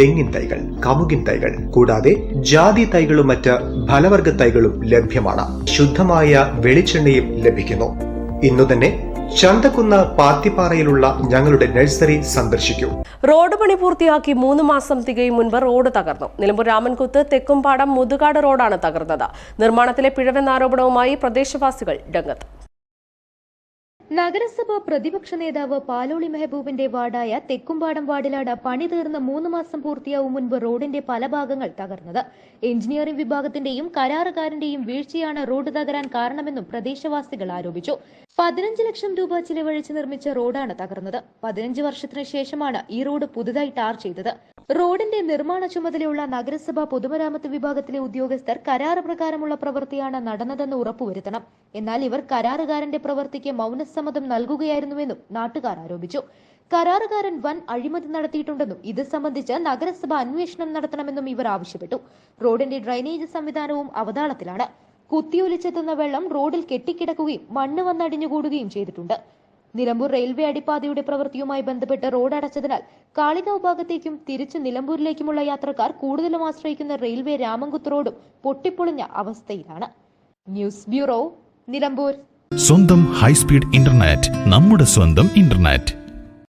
തെങ്ങിൻ തൈകൾ കമുകിൻ തൈകൾ കൂടാതെ ജാതി തൈകളും മറ്റ് ഫലവർഗ തൈകളും ലഭ്യമാണ്. ശുദ്ധമായ വെളിച്ചെണ്ണയും ലഭിക്കുന്നു. ഇന്നു തന്നെ ചന്തക്കുന്ന് പാത്തിപ്പാറയിലുള്ള ഞങ്ങളുടെ നഴ്സറി സന്ദർശിക്കൂ. റോഡ് പണി പൂർത്തിയാക്കി മൂന്ന് മാസം തികയും മുൻപ് റോഡ് തകർന്നു. നിലമ്പൂർ രാമൻകുത്ത് തെക്കുംപാടം മുതുകാട് റോഡാണ് തകർന്നത്. നിർമ്മാണത്തിലെ പിഴവെന്ന ആരോപണവുമായി പ്രദേശവാസികൾ രംഗത്ത്. നഗരസഭ പ്രതിപക്ഷ നേതാവ് പാലോളി മെഹബൂബിന്റെ വാർഡായ തെക്കുംപാടം വാർഡിലാണ് പണി തീർന്ന് മൂന്ന് മാസം പൂർത്തിയാവും മുൻപ് റോഡിന്റെ പല ഭാഗങ്ങൾ തകർന്നത്. എഞ്ചിനീയറിംഗ് വിഭാഗത്തിന്റെയും കരാറുകാരന്റെയും വീഴ്ചയാണ് റോഡ് തകരാൻ കാരണമെന്നും പ്രദേശവാസികൾ ആരോപിച്ചു. പതിനഞ്ച് ലക്ഷം രൂപ ചിലവഴിച്ച് നിർമ്മിച്ച റോഡാണ് തകർന്നത്. പതിനഞ്ച് വർഷത്തിന് ശേഷമാണ് ഈ റോഡ് പുതുതായി ടാർ ചെയ്തത്. റോഡിന്റെ നിർമ്മാണ ചുമതലയുള്ള നഗരസഭാ പൊതുമരാമത്ത് വിഭാഗത്തിലെ ഉദ്യോഗസ്ഥർ കരാറ് പ്രകാരമുള്ള പ്രവൃത്തിയാണ് നടന്നതെന്ന് ഉറപ്പുവരുത്തണം. എന്നാൽ ഇവർ കരാറുകാരന്റെ പ്രവൃത്തിക്ക് മൗനസമ്മതം നൽകുകയായിരുന്നുവെന്നും നാട്ടുകാർ ആരോപിച്ചു. കരാറുകാരൻ വൻ അഴിമതി നടത്തിയിട്ടുണ്ടെന്നും ഇത് സംബന്ധിച്ച് നഗരസഭ അന്വേഷണം നടത്തണമെന്നും ഇവർ ആവശ്യപ്പെട്ടു. റോഡിന്റെ ഡ്രൈനേജ് സംവിധാനവും അവതാളത്തിലാണ്. കുത്തിയൊലിച്ചെത്തുന്ന വെള്ളം റോഡിൽ കെട്ടിക്കിടക്കുകയും മണ്ണ് വന്നടിഞ്ഞുകൂടുകയും ചെയ്തിട്ടുണ്ട്. നിലമ്പൂർ റെയിൽവേ അടിപ്പാതയുടെ പ്രവൃത്തിയുമായി ബന്ധപ്പെട്ട് റോഡ് അടച്ചതിനാൽ കാളികാവ് ഭാഗത്തേക്കും തിരിച്ച് നിലമ്പൂരിലേക്കുമുള്ള യാത്രക്കാർ കൂടുതലും ആശ്രയിക്കുന്ന റെയിൽവേ രാമൻകുത്ത് റോഡും പൊട്ടിപ്പൊളിഞ്ഞ അവസ്ഥയിലാണ്. News bureau Nilambur. സ്വന്തം ഹൈസ്പീഡ് ഇന്റർനെറ്റ് നമ്മുടെ സ്വന്തം ഇന്റർനെറ്റ്.